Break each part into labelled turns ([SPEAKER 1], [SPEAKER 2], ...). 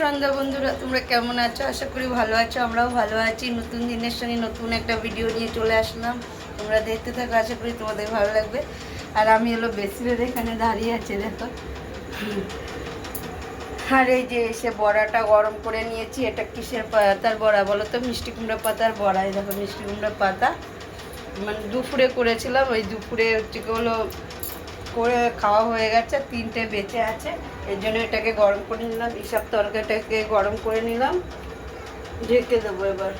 [SPEAKER 1] সন্ধ্যা বন্ধুরা, তোমরা কেমন আছো? আশা করি ভালো আছো, আমরাও ভালো আছি। নতুন দিনের সঙ্গে নতুন একটা ভিডিও নিয়ে চলে আসলাম। তোমরা দেখতে থাকো, আশা করি তোমাদের ভালো লাগবে। আর আমি হলো বেসিনের এখানে দাঁড়িয়ে আছি, দেখো। আর এই যে এসে বড়াটা গরম করে নিয়েছি, এটা কিসের পাতার বড়া বলো তো? মিষ্টি কুমড়া পাতার বড়া দেখো মিষ্টি কুমড়া পাতা। মানে দুপুরে করেছিলাম, ওই দুপুরে হচ্ছে হলো করে খাওয়া হয়ে গেছে, তিনটে বেঁচে আছে। এর জন্য এটাকে গরম করে নিলাম। এইসব তরকারিটাকে গরম করে নিলাম। ঢেকে দেবো এবার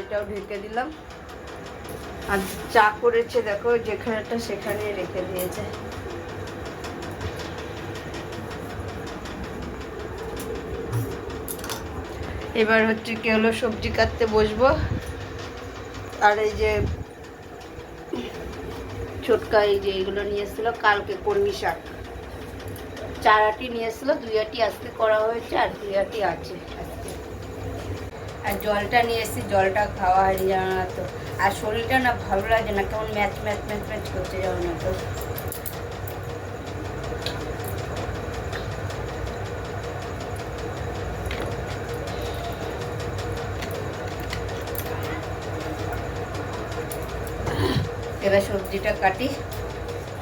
[SPEAKER 1] এটাও ঢেকে দিলাম। আর চা করেছে, দেখো, যেখানেটা সেখানে রেখে দিয়েছে। এবার হচ্ছে কি হলো, সবজি কাটতে বসবো। আর এই যে ছোটকা এই যে এইগুলো নিয়ে এসেছিল, কালকে কর্মী শাক। চার আটি নিয়ে এসেছিল দুই আটি আজকে করা হয়েছে আর দুই আটি আছে আর জলটা নিয়ে এসেছি, জলটা খাওয়া হয়নি জানো তো। আর শরীরটা না ভালো লাগে না, কেমন ম্যাচ ম্যাচ ম্যাচ ম্যাচ করছে জানো না তো। এবার সবজিটা কাটি।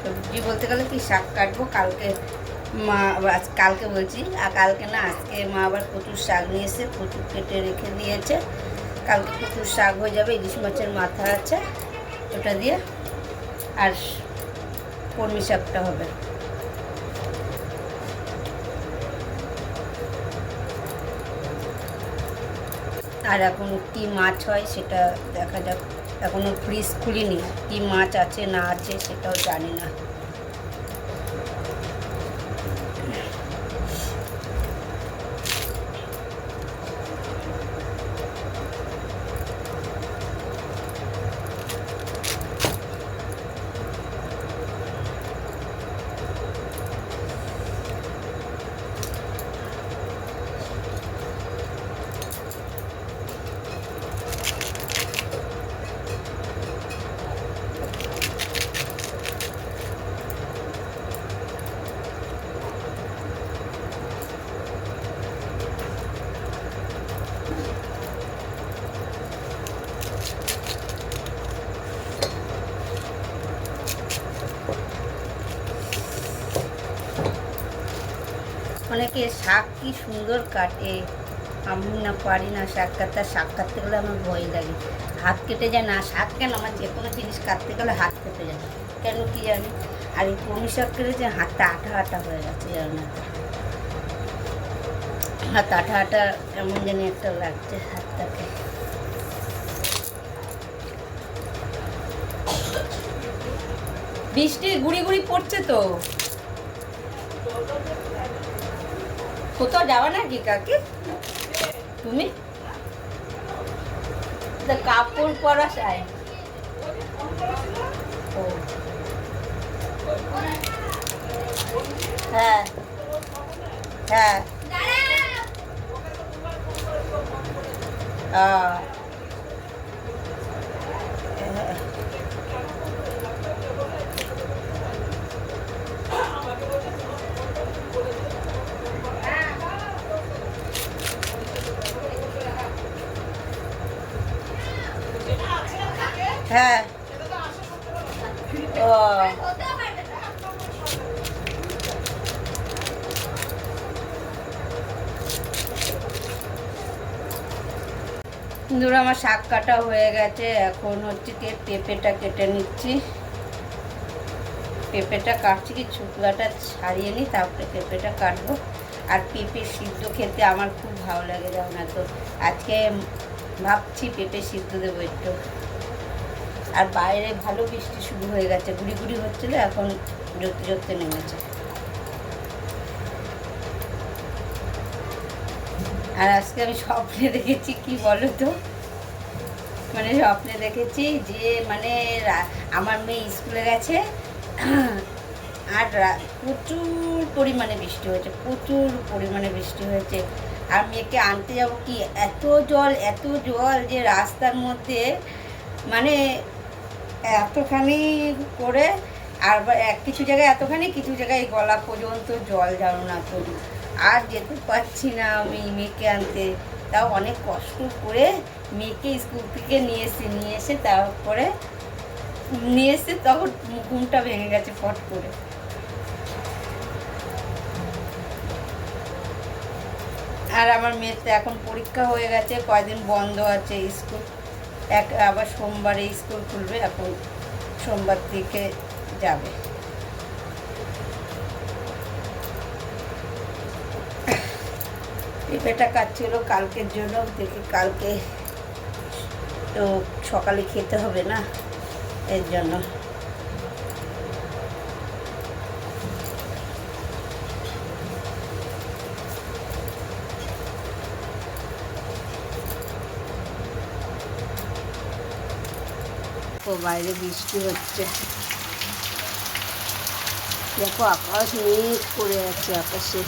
[SPEAKER 1] সবজি বলতে গেলে কি, শাক কাটবো, কালকে মা কালকে বলছি, আর কালকে না, আজকে মা আবার প্রচুর শাক নিয়ে এসে প্রচুর কেটে রেখে দিয়েছে। কালকে প্রচুর শাক হয়ে যাবে, ইলিশ মাছের মাথা আছে ওটা দিয়ে, আর কর্মী শাকটা হবে। আর এখন কি মাছ হয় সেটা দেখা যাক। এখনও ফ্রিজ খুলিনি কি মাছ আছে না আছে সেটাও জানি না। অনেকে শাক কি সুন্দর কাটে। আমি না পারি না শাক কাটতে শাক কাটতে গেলে আমার ভয় লাগে। হাত কেটে যায় না, শাক কেন? আমার যে কোনো জিনিস কাটতে গেলে হাত কেটে যায়। কেন কি জানি? আর এই কমি শাক কেটে যে হাতটা আঠা আঠা হয়ে গেছে জানো না হাত আঠা আঠা এমন জানি একটা লাগছে হাতটাকে। বৃষ্টি গুড়ি গুড়ি পড়ছে তো? কোথাও যাওয়া নাকি কাকি? তুমি? কাপড় পরা চাই হ্যাঁ। হ্যাঁ। হ্যাঁ। হ্যাঁ। ও। আমার শাক কাটা হয়ে গেছে। এখন হচ্ছে কি পেঁপেটা কেটে নিচ্ছি। পেঁপেটা কাটছি কি, শুকলাটা ছাড়িয়ে নিই, তারপরে পেঁপেটা কাটবো। আর পেঁপে সিদ্ধ খেতে আমার খুব ভালো লাগে, জানো না তো। আজকে ভাবছি পেঁপে সিদ্ধ দেবো একটু। আর বাইরে ভালো বৃষ্টি শুরু হয়ে গেছে। গুড়ি গুড়ি হচ্ছিল, এখন জোরতে জোরতে নেমেছে। আর আজকে আমি স্বপ্নে দেখেছি, কি বলো তো মানে স্বপ্নে দেখেছি যে মানে আমার মেয়ে স্কুলে গেছে, আর প্রচুর পরিমাণে বৃষ্টি হয়েছে, প্রচুর পরিমাণে বৃষ্টি হয়েছে। আর মেয়েকে আনতে যাব কি? এত জল এত জল যে রাস্তার মধ্যে মানে এতখানি করে আর এক কিছু জায়গায় এতখানি, কিছু জায়গায় গলা পর্যন্ত জল না করি আর যেতে পারছি না আমি মেয়েকে আনতে। তাও অনেক কষ্ট করে মেয়েকে স্কুল থেকে নিয়ে এসে নিয়ে এসে তারপরে নিয়ে এসে তখন ঘুমটা ভেঙে গেছে ফট করে। আর আমার মেয়ের তো এখন পরীক্ষা হয়ে গেছে, কয়দিন বন্ধ আছে স্কুল। এক আবার সোমবারে স্কুল খুলবে, এখন সোমবার থেকে যাবে। পেঁপেটা কাটছিল কালকের জন্য, দেখি কালকে তো সকালে খেতে হবে না, এর জন্য। ও বাইরে বৃষ্টি হচ্ছে। দেখো আকাশ মেঘ করে আছে আকাশে।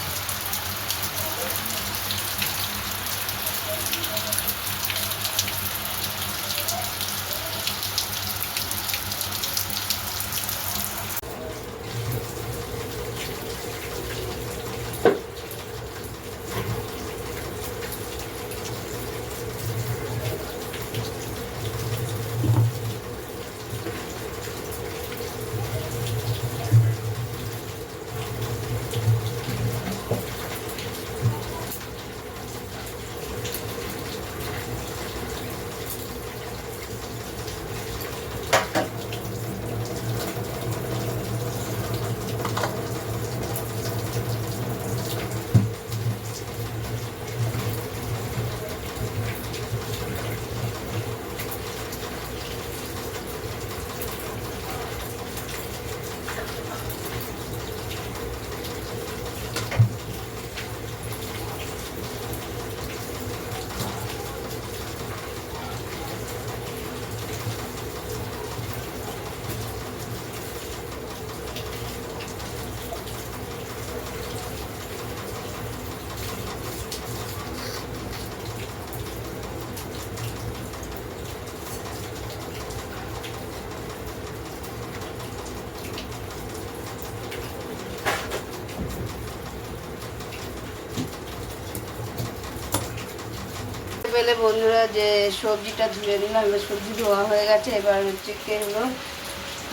[SPEAKER 1] বেলে বন্ধুরা যে সবজিটা ধুয়ে নিলাম, এবার সবজি ধোয়া হয়ে গেছে, এবার হচ্ছে কে হলো,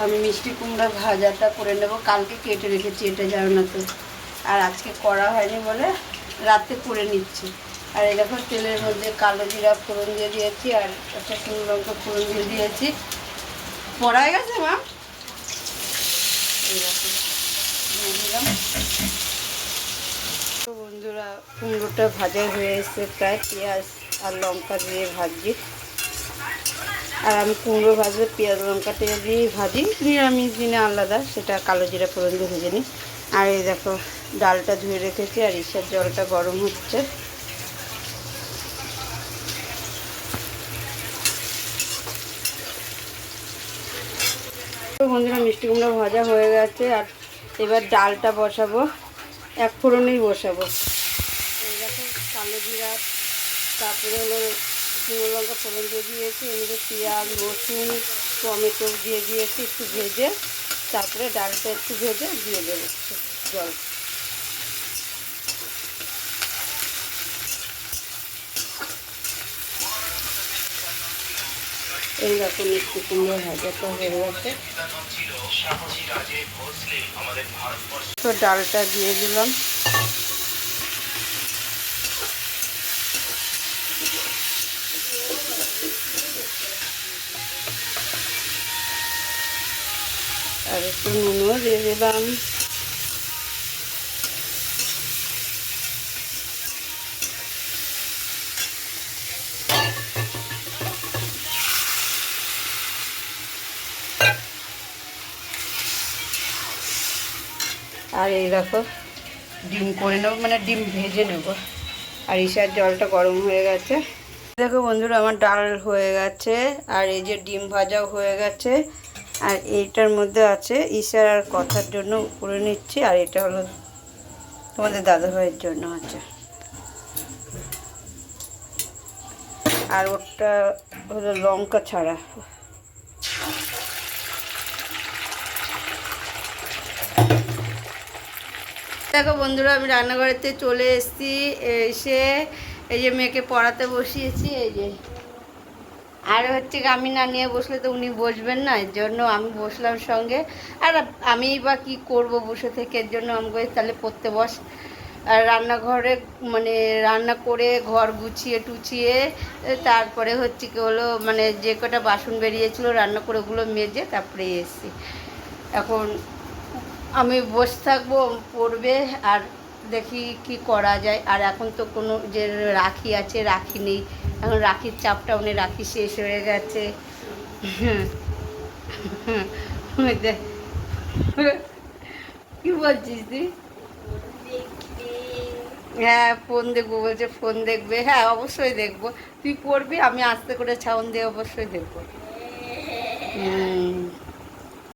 [SPEAKER 1] আমি মিষ্টি কুমড়া ভাজাটা করে নেব। কালকে কেটে রেখেছি, এটা জানো না তো। আর আজকে করা হয়নি বলে রাতে করে নিচ্ছি। আর এই দেখো, তেলের মধ্যে কালো জিরা ফোড়ন দিয়ে দিয়েছি, আর একটা শুকনো লঙ্কা ফোড়ন দিয়ে দিয়েছি। পড়া হয়ে গেছে, মা? এই দিলাম বন্ধুরা কুমড়োটা ভাজা হয়ে এসছে, প্রায় পেঁয়াজ আর লঙ্কা দিয়ে ভাজি আর আমি কুমড়ো ভাজলে পেঁয়াজ, লঙ্কা টেয়া দিয়েই ভাজি। নিরামিষ দিনে আলাদা, সেটা কালো জিরা পর্যন্ত ভেজে নিই। আর এই দেখো, ডালটা ধুয়ে রেখেছি আর ইসার জলটা গরম হচ্ছে। বন্ধুরা, মিষ্টি কুমড়ো ভাজা হয়ে গেছে, আর এবার ডালটা বসাবো। এক ফোড়নেই বসাবো। এই দেখো কালো জিরা, তারপরে হলো শুকনো লঙ্কা ফোড়ন দিয়ে দিয়েছি এমনি পেঁয়াজ, রসুন, টমেটো দিয়ে দিয়েছি একটু ভেজে, তারপরে ডালটা একটু ভেজে দিয়ে দেবো জল। এই দেখো মিষ্টি কুমড়ো ভাজাটা হয়ে গেছে। তো ডালটা দিয়ে দিলাম আর একটু নুনও দিয়ে দিলাম আর এই দেখো, ডিম করে নেব মানে ডিম ভেজে নেব। আর ইসার জলটা গরম হয়ে গেছে। দেখো বন্ধুরা, আমার ডাল হয়ে গেছে, আর এই যে ডিম ভাজাও হয়ে গেছে। আর এইটার মধ্যে আছে ঈশার আর কথার জন্য করে নিচ্ছি, আর এটা হলো তোমাদের দাদাভাইয়ের জন্য আছে। আর ওটা হলো লঙ্কা ছাড়া। দেখো বন্ধুরা, আমি রান্নাঘরেতে চলে এসেছি, এসে এই যে মেয়েকে পড়াতে বসিয়েছি, এই যে আর হচ্ছে আমি না নিয়ে বসলে তো উনি বসবেন না, এর জন্য আমি বসলাম সঙ্গে। আর আমি বা কি করব বসে থেকে, এর জন্য আমি তাহলে পড়তে বস। আর রান্নাঘরে মানে রান্না করে ঘর গুছিয়ে টুচিয়ে তারপরে হচ্ছে কি হলো মানে যে কটা বাসন বেরিয়েছিল রান্না করে ওগুলো মেজে তারপরে এসেছি। এখন আমি বসে থাকব, পড়বে আর দেখি কি করা যায়। আর এখন তো কোনো যে রাখি আছে, রাখি নেই। এখন রাখির চাপটা উনি রাখি শেষ হয়ে গেছে। কি বলছিস তুই? হ্যাঁ ফোন দেখব, বলছে ফোন দেখবে। হ্যাঁ অবশ্যই দেখব। তুই পড়বি, আমি আস্তে করে ছাউন দিয়ে অবশ্যই দেখব। হুম।